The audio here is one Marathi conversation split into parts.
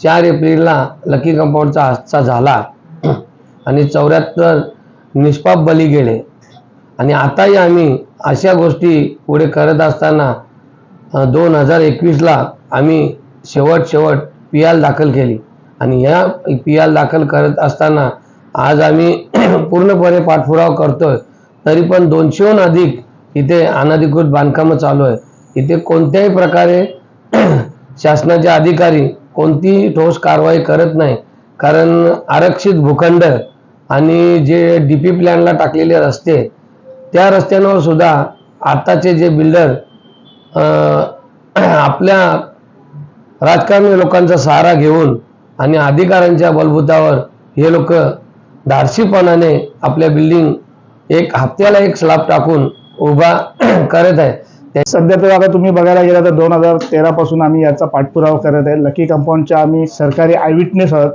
चार एप्रिलला लकी कंपाऊंडचा हादसा झाला. आणि चौऱ्याहत्तर निष्पाप बली गेले. आणि आताही आम्ही अशा गोष्टी पुढे करत असताना दोन हजार एकवीसला आम्ही शेवट शेवट पी आल दाखल केली. आणि या पी आल दाखल करत असताना आज आम्ही पूर्णपणे पाठपुरावा करतोय. तरी पण दोनशेहून अधिक इथे अनधिकृत बांधकामं चालू आहे इथे कोणत्याही प्रकारे शासनाचे अधिकारी कोणतीही ठोस कारवाई करत नाही. कारण आरक्षित भूखंड आणि जे डी पी प्लॅनला टाकलेले रस्ते त्या रस्त्यांवर सुद्धा आताचे जे बिल्डर आपल्या राजकारणी लोकांचा सहारा घेऊन आणि अधिकाऱ्यांच्या बलबुतावर हे लोक धाडसीपणाने आपल्या बिल्डिंग एक हप्त्याला एक स्लाब टाकून उभा करत आहे सध्या तर आता तुम्ही बघायला गेला तर दोन हजार तेरा पासून आम्ही याचा पाठपुरावा करत आहे. लकी कंपाऊंडच्या आम्ही सरकारी आयविटनेस आहोत.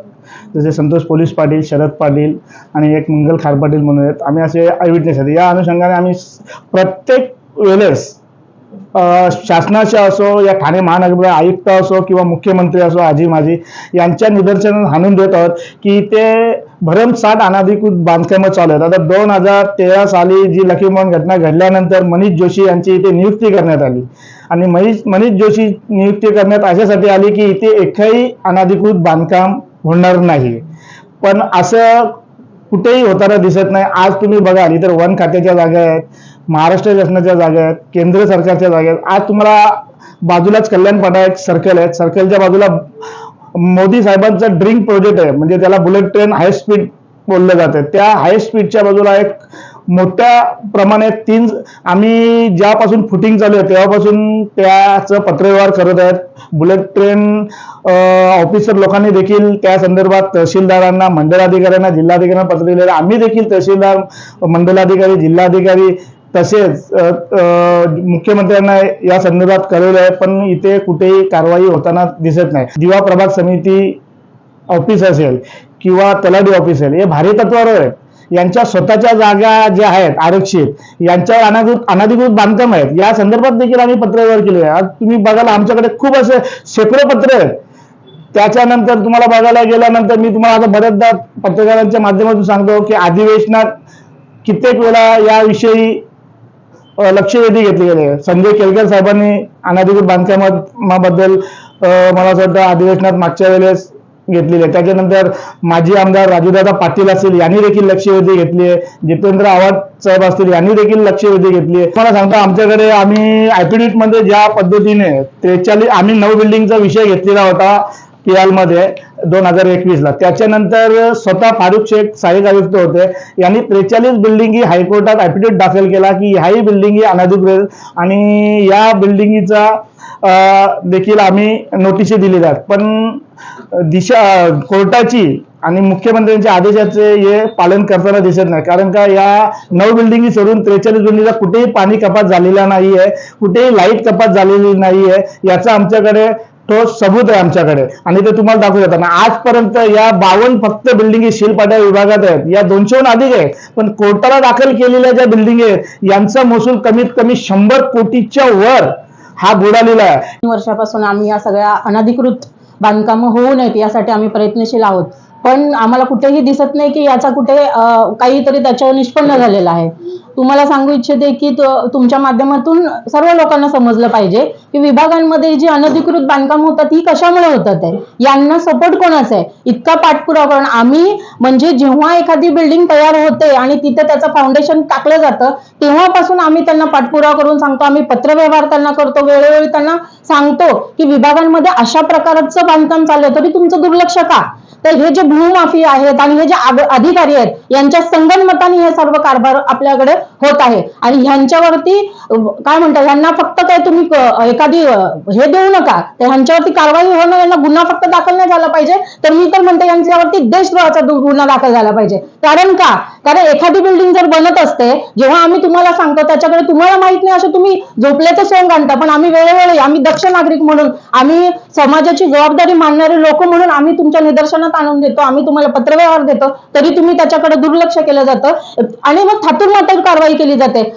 जसे संतोष पोलीस पाटील शरद पाटील आणि एक मंगल खार पाटील म्हणून आहेत. आम्ही असे आयविटनेस आहेत. या अनुषंगाने आम्ही प्रत्येक वेळेस अ, शासनाचे असो या ठाणे महानगर आयुक्त असो किंवा मुख्यमंत्री असो आजी माजी यांच्या निदर्शनात हाणून देत आहोत की ते भरमसाठ अनाधिकृत बांधकामं चालू आहेत. आता दोन हजार तेरा साली जी लखीमोहन घटना घडल्यानंतर मनीष जोशी यांची इथे नियुक्ती करण्यात आली. आणि मनीष मनीष जोशी नियुक्ती करण्यात अशासाठी आली की इथे एकही अनाधिकृत बांधकाम होणार नाही. पण असं कुठेही होताना दिसत नाही. आज तुम्ही बघाल इतर वन खात्याच्या जागा आहेत. महाराष्ट्र शासनाच्या जागा आहेत केंद्र सरकारच्या जागा आहेत आज तुम्हाला बाजूलाच कल्याण एक सर्कल आहे. सर्कलच्या बाजूला मोदी साहेबांचा ड्रिंक प्रोजेक्ट आहे. म्हणजे त्याला बुलेट ट्रेन हाय स्पीड बोललं जातं. त्या हाय स्पीडच्या बाजूला एक मोठ्या प्रमाणात तीन आम्ही ज्यापासून फुटिंग चालू आहे तेव्हापासून त्याचं पत्रव्यवहार करत आहेत. बुलेट ट्रेन ऑफिसर लोकांनी देखील त्या संदर्भात तहसीलदारांना मंडलाधिकाऱ्यांना जिल्हाधिकाऱ्यांना पत्र दिलेलं आहे. आम्ही देखील तहसीलदार मंडलाधिकारी जिल्हाधिकारी तसेच मुख्यमंत्र्यांना या संदर्भात कळवलं आहे पण इथे कुठेही कारवाई होताना दिसत नाही. दिवा प्रभाग समिती ऑफिस असेल किंवा तलाठी ऑफिस असेल हे भारी तत्वावर आहेत. यांच्या स्वतःच्या जागा ज्या आहेत आरक्षित यांच्यावर अनाधिकृत अनाधिकृत बांधकाम आहेत. या संदर्भात देखील आम्ही पत्रव्यवहार केले आहे आज तुम्ही बघाल आमच्याकडे खूप असे शेकडो पत्र आहेत. त्याच्यानंतर तुम्हाला बघायला गेल्यानंतर मी तुम्हाला आता बऱ्याचदा पत्रकारांच्या माध्यमातून सांगतो की अधिवेशनात कित्येक वेळा याविषयी लक्ष वेधी घेतली गेले संजय केळकर साहेबांनी अनाधिकृत बांधकामाबद्दल मला असं वाटतं अधिवेशनात मागच्या वेळेस घेतलेली आहे. त्याच्यानंतर माजी आमदार राजूदादा पाटील असतील यांनी देखील लक्षवेधी घेतली आहे. जितेंद्र आव्हाड साहेब असतील यांनी देखील लक्षवेधी घेतली आहे. मला सांगतो आमच्याकडे आम्ही मध्ये ज्या पद्धतीने त्रेचाळीस आम्ही नऊ बिल्डिंगचा विषय घेतलेला होता पीएल दोन हजार एकवीसला. त्याच्यानंतर स्वतः फारुख शेख साहेब आयुक्त होते. यांनी त्रेचाळीस बिल्डिंग ही हायकोर्टात ऍफिडेविट दाखल केला की ह्याही बिल्डिंगी अनधिकृत आणि या बिल्डिंगीचा देखील आम्ही नोटिशी दिलेल्या आहेत पण दिशा कोर्टाची आणि मुख्यमंत्र्यांच्या आदेशाचे हे पालन करताना दिसत नाही. कारण का या नऊ बिल्डिंगी सोडून त्रेचाळीस बिल्डिंगला कुठेही पाणी कपात झालेला नाही आहे कुठेही लाइट कपात झालेली नाही आहे याचा आमच्याकडे तो सबूत आहे आमच्याकडे. आणि ते तुम्हाला दाखवू देताना आजपर्यंत या बावन्न फक्त बिल्डिंगी शिलपाट्या विभागात आहेत. या दोनशेहून अधिक आहेत पण कोर्टाला दाखल केलेल्या ज्या बिल्डिंग आहेत यांचा महसूल कमीत कमी शंभर कोटीच्या वर हा बुडालेला आहे. तीन वर्षापासून आम्ही या सगळ्या अनधिकृत बांधकामं होऊ नयेत यासाठी आम्ही प्रयत्नशील आहोत. पण आम्हाला कुठेही दिसत नाही की याचा कुठे काहीतरी त्याच्यावर निष्पन्न झालेला आहे. तुम्हाला सांगू इच्छिते की तुमच्या माध्यमातून सर्व लोकांना समजलं पाहिजे की विभागांमध्ये जी अनधिकृत बांधकाम होतात ही कशामुळे होतात आहे? यांना सपोर्ट कोणाचा आहे? इतका पाठपुरावा करून आम्ही म्हणजे जेव्हा एखादी बिल्डिंग तयार होते आणि तिथे त्याचं फाउंडेशन टाकलं जातं तेव्हापासून आम्ही त्यांना पाठपुरावा करून सांगतो. आम्ही पत्रव्यवहार त्यांना करतो. वेळोवेळी त्यांना सांगतो की विभागांमध्ये अशा प्रकारचं बांधकाम चाललंय तरी तुमचं दुर्लक्ष का? तर हे जे भूमाफी आहेत आणि हे जे आग- अधिकारी आहेत यांच्या संगणमताने हे सर्व कारभार आपल्याकडे होत आहे. आणि ह्यांच्यावरती काय म्हणतात ह्यांना फक्त काय तुम्ही एखादी हे देऊ नका. तर ह्यांच्यावरती कारवाई होणं यांना गुन्हा फक्त दाखल नाही झाला पाहिजे. तर मी तर म्हणते यांच्यावरती देशद्रोहाचा गुन्हा दाखल झाला पाहिजे. कारण का? कारण एखादी बिल्डिंग जर बनत असते जेव्हा आम्ही तुम्हाला सांगतो त्याच्याकडे तुम्हाला माहीत नाही असं तुम्ही झोपल्याचं सोंग आणता. पण आम्ही वेळोवेळी आम्ही दक्ष नागरिक म्हणून आम्ही समाजाची जबाबदारी मानणारे लोक म्हणून आम्ही तुमच्या निदर्शनात आणून देतो आम्ही तुम्हाला पत्रव्यवहार देतो तरी तुम्ही त्याच्याकडे दुर्लक्ष केलं जातं. आणि मग थातूर कारवाई केली जाते.